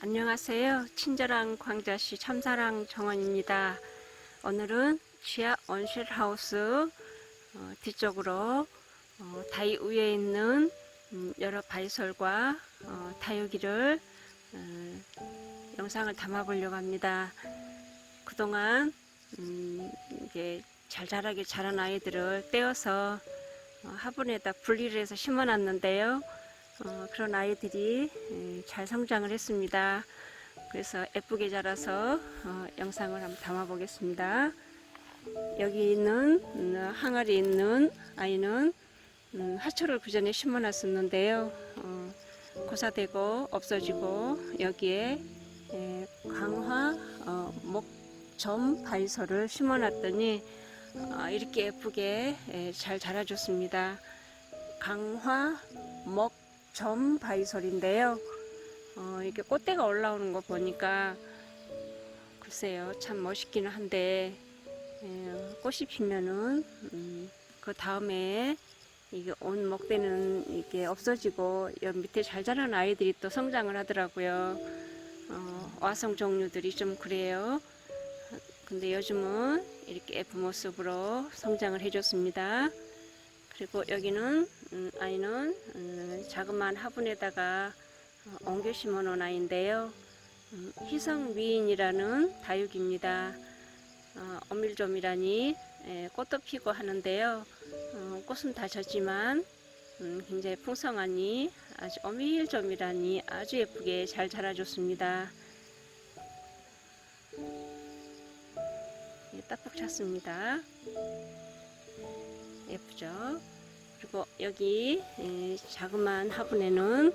안녕하세요. 친절한 광자씨 참사랑 정원입니다. 오늘은 지하 온실하우스 어, 뒤쪽으로 어, 다이 위에 있는 음, 여러 바이솔과 어, 다육이를 어, 영상을 담아보려고 합니다. 그동안 음, 이게 잘 자라게 자란 아이들을 떼어서 어, 화분에다 분리를 해서 심어놨는데요. 어, 그런 아이들이 에, 잘 성장을 했습니다. 그래서 예쁘게 자라서 어, 영상을 한번 담아 보겠습니다. 여기 있는 음, 항아리 있는 아이는 음, 하초를 그 전에 심어놨었는데요. 어, 고사되고 없어지고 여기에 에, 강화 어, 목점 바이솔을 심어놨더니 어, 이렇게 예쁘게 에, 잘 자라줬습니다. 강화 목 점 바이솔인데요. 어, 이게 꽃대가 올라오는 거 보니까 글쎄요 참 멋있기는 한데 에, 꽃이 피면은 음, 그 다음에 이게 온 목대는 이게 없어지고 여기 밑에 잘 자란 아이들이 또 성장을 하더라고요. 어, 와성 종류들이 좀 그래요. 근데 요즘은 이렇게 예쁜 모습으로 성장을 해줬습니다. 그리고 여기는 음, 아이는 음, 자그마한 화분에다가 어, 옮겨 심어 놓은 아이인데요. 음, 희성미인이라는 다육입니다. 어, 어밀좀이라니 예, 꽃도 피고 하는데요. 어, 꽃은 다 졌지만 음, 굉장히 풍성하니 아주 어밀좀이라니 아주 예쁘게 잘 자라줬습니다. 예, 딱딱 찼습니다. 예쁘죠? 그리고 여기 예, 자그마한 화분에는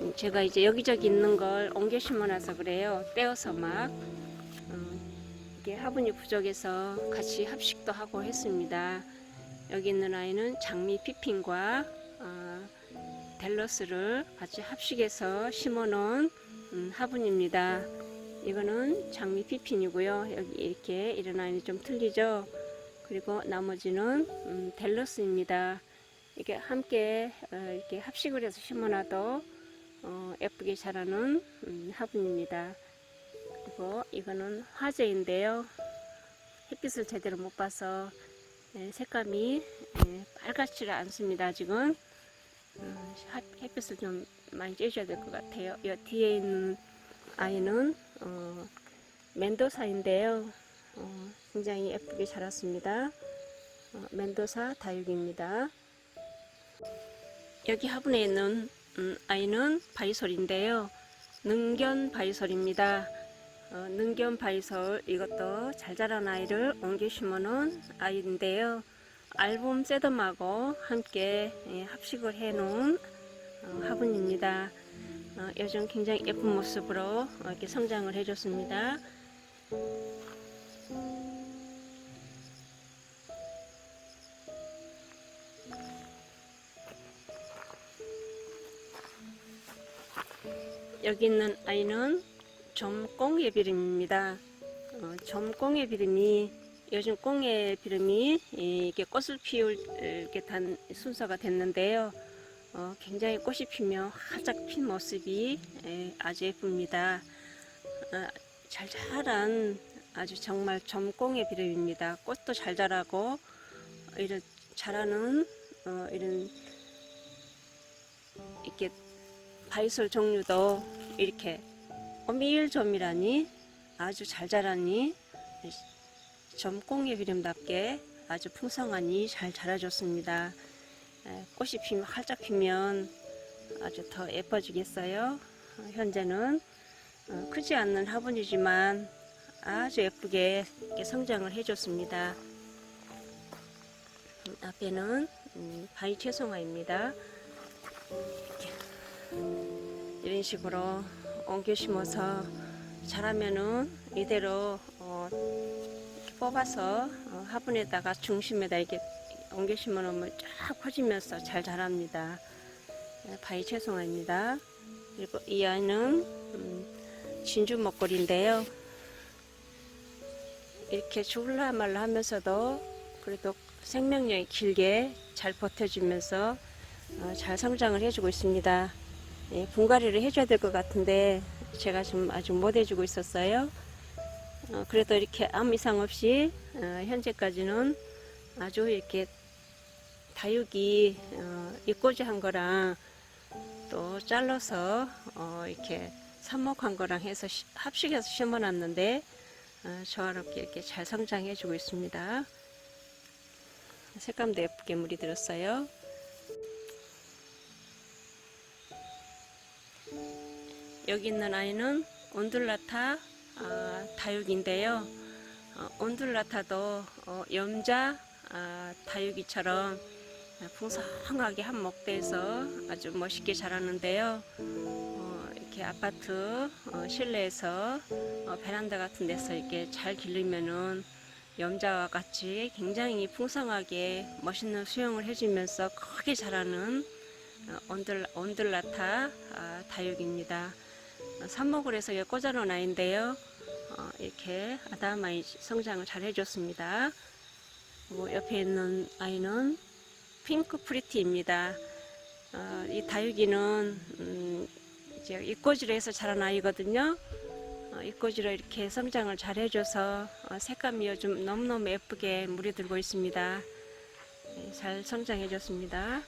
음, 제가 이제 여기저기 있는 걸 옮겨 심어놔서 그래요. 떼어서 막 음, 이게 화분이 부족해서 같이 합식도 하고 했습니다. 여기 있는 아이는 장미 피핀과 어, 델러스를 같이 합식해서 심어놓은 음, 화분입니다. 이거는 장미 피핀이고요. 여기 이렇게 이런 아이는 좀 틀리죠. 그리고 나머지는 음, 델러스입니다. 이게 함께 어, 이렇게 합식을 해서 심어놔도 어, 예쁘게 자라는 음, 화분입니다. 그리고 이거는 화재인데요. 햇빛을 제대로 못 봐서 예, 색감이 예, 빨갛지를 않습니다. 지금 어, 하- 햇빛을 좀 많이 쬐줘야 될 것 같아요. 이 뒤에 있는 아이는 어, 멘도사인데요. 어, 굉장히 예쁘게 자랐습니다. 어, 멘도사 다육입니다. 여기 화분에 있는 음, 아이는 바이솔인데요. 능견 바이솔입니다. 어, 능견 바이솔 이것도 잘 자란 아이를 옮겨 심어놓은 아이인데요. 알봄 세덤하고 함께 예, 합식을 해놓은 어, 화분입니다. 어, 요즘 굉장히 예쁜 모습으로 어, 이렇게 성장을 해줬습니다. 여기 있는 아이는 점꽁의 비름입니다. 어, 점꽁의 비름이 요즘 꽁의 비름이 이게 꽃을 피울 이렇게 단 순서가 됐는데요. 어, 굉장히 꽃이 피며 활짝 핀 모습이 에, 아주 예쁩니다. 어, 잘 자란 아주 정말 점꽁의 비름입니다. 꽃도 잘 자라고 이런 자라는 어, 이런 이렇게 바이솔 종류도 이렇게 어밀점이라니 아주 잘 자라니 점꽁의 비름답게 아주 풍성하니 잘 자라줬습니다. 에, 꽃이 피면 활짝 피면 아주 더 예뻐지겠어요. 어, 현재는 어, 크지 않는 화분이지만 아주 예쁘게 성장을 해줬습니다. 음, 앞에는 음, 바위 채송화입니다. 이런 식으로 옮겨 심어서 자라면은 이대로 어, 뽑아서 어, 화분에다가 중심에다 이렇게 옮겨 심어 놓으면 쫙 퍼지면서 잘 자랍니다. 네, 바위 채송화입니다. 그리고 이 아이는 음, 진주 먹거리인데요. 이렇게 죽을라 말라 하면서도 그래도 생명력이 길게 잘 버텨주면서 어, 잘 성장을 해주고 있습니다. 예, 분갈이를 해줘야 될 것 같은데 제가 좀 아직 못 해주고 있었어요. 어, 그래도 이렇게 아무 이상 없이 어, 현재까지는 아주 이렇게 다육이 어, 이꼬지한 거랑 또 잘라서 어, 이렇게 삽목한 거랑 해서 시- 합식해서 심어놨는데 어, 조화롭게 이렇게 잘 성장해 주고 있습니다. 색감도 예쁘게 물이 들었어요. 여기 있는 아이는 온둘라타 아, 다육인데요. 어, 온둘라타도 어, 염자 아, 다육이처럼 풍성하게 한 목대에서 아주 멋있게 자라는데요. 어, 이렇게 아파트 어, 실내에서 어, 베란다 같은 데서 이렇게 잘 기르면은 염자와 같이 굉장히 풍성하게 멋있는 수영을 해주면서 크게 자라는 어, 온들, 온들라타 아, 다육입니다. 어, 삽목을 해서 꽂아놓은 아이인데요. 어, 이렇게 아담하게 성장을 잘 해줬습니다. 그리고 옆에 있는 아이는 핑크 프리티입니다. 어, 이 다육이는 음, 이제 이꼬지로 해서 자란 아이거든요. 어, 이꼬지로 이렇게 성장을 잘 해줘서 어, 색감이 요즘 너무너무 예쁘게 물이 들고 있습니다. 네, 잘 성장해줬습니다.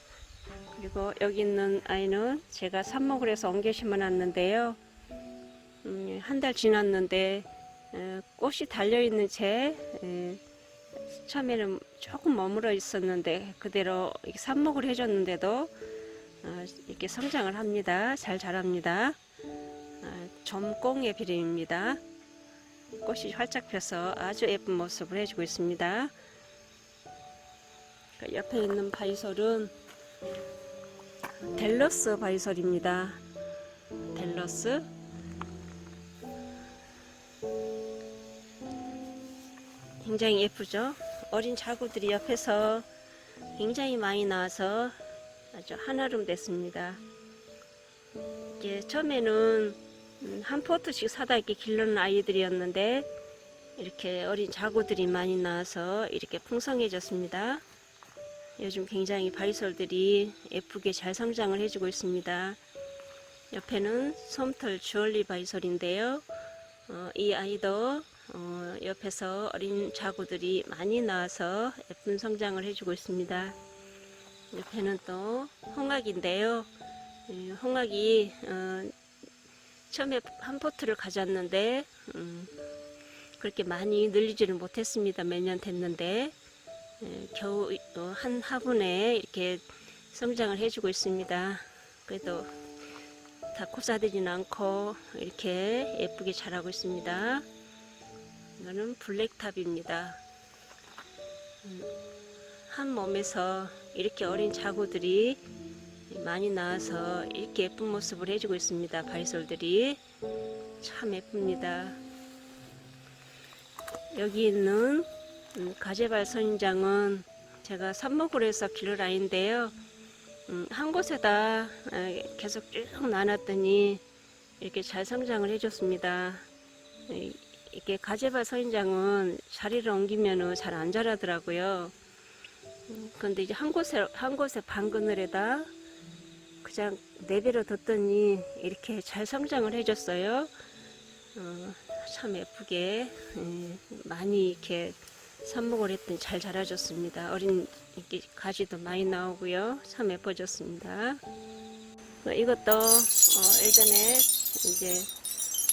그리고 여기 있는 아이는 제가 삽목을 해서 옮겨 심어놨는데요. 음, 한달 지났는데 에, 꽃이 달려있는 채 에, 처음에는 조금 머물러 있었는데 그대로 삽목을 해줬는데도 어, 이렇게 성장을 합니다. 잘 자랍니다. 아, 점꽁의 비rim입니다. 꽃이 활짝 펴서 아주 예쁜 모습을 해주고 있습니다. 그 옆에 있는 바이솔은 델러스 바이솔입니다. 델러스 굉장히 예쁘죠? 어린 자구들이 옆에서 굉장히 많이 나와서 아주 한아름 됐습니다. 이제 처음에는 음, 한 포트씩 사다 이렇게 기르는 아이들이었는데 이렇게 어린 자구들이 많이 나와서 이렇게 풍성해졌습니다. 요즘 굉장히 바이솔들이 예쁘게 잘 성장을 해주고 있습니다. 옆에는 솜털 주얼리 바이솔인데요. 어, 이 아이도 어, 옆에서 어린 자구들이 많이 나와서 예쁜 성장을 해주고 있습니다. 옆에는 또 홍학인데요. 이 홍학이 어, 처음에 한 포트를 가졌는데 음, 그렇게 많이 늘리지는 못했습니다. 몇 년 됐는데 에, 겨우 어, 한 화분에 이렇게 성장을 해주고 있습니다. 그래도 다 코사되진 않고 이렇게 예쁘게 자라고 있습니다. 이거는 블랙탑입니다. 음, 한 몸에서 이렇게 어린 자구들이 많이 나와서 이렇게 예쁜 모습을 해주고 있습니다. 바이솔들이 참 예쁩니다. 여기 있는 음, 가재발 선인장은 제가 삽목을 해서 기를 아이인데요. 음, 한 곳에다 에, 계속 쭉 나눴더니 이렇게 잘 성장을 해줬습니다. 이- 이게 가재발 서인장은 자리를 옮기면은 잘안 자라더라고요. 음, 근데 이제 한 곳에 한 곳에 반 그늘에다 그냥 내비로 뒀더니 이렇게 잘 성장을 해줬어요. 어, 참 예쁘게 예, 많이 이렇게 삽목을 했더니 잘 자라줬습니다. 어린 이렇게 가지도 많이 나오고요. 참 예뻐졌습니다. 어, 이것도 어, 예전에 이제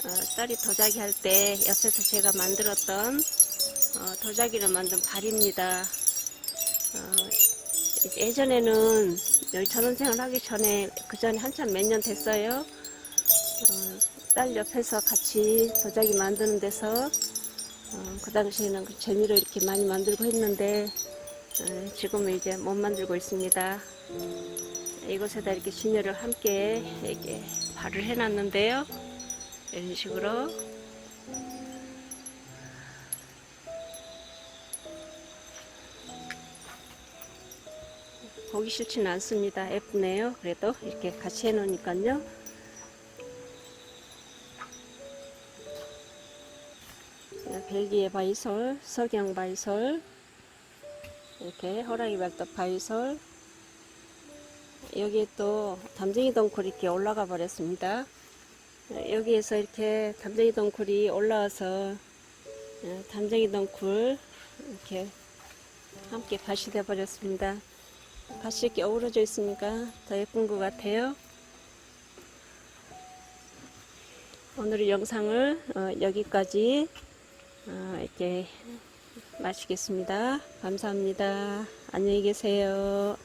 어, 딸이 도자기 할 때 옆에서 제가 만들었던 어, 도자기를 만든 발입니다. 어, 예전에는 여기 전원생활 하기 전에 그 전에 한참 몇 년 됐어요. 어, 딸 옆에서 같이 도자기 만드는 데서 어, 그 당시에는 그 재미로 이렇게 많이 만들고 했는데 어, 지금은 이제 못 만들고 있습니다. 이곳에다 이렇게 진열을 함께 이렇게 발을 해놨는데요. 이런 식으로 보기 싫지는 않습니다. 예쁘네요. 그래도 이렇게 같이 해놓으니까요. 벨기에 바이솔, 석양 바이솔, 이렇게 호랑이 발톱 바이솔, 여기 또 담쟁이 덩굴이 이렇게 올라가 버렸습니다. 여기에서 이렇게 담쟁이 덩굴이 올라와서 어, 담쟁이 덩굴 이렇게 함께 밭이 돼 버렸습니다. 밭이 어우러져 있으니까 더 예쁜 것 같아요. 오늘 영상을 어, 여기까지 어, 이렇게 마치겠습니다. 감사합니다. 안녕히 계세요.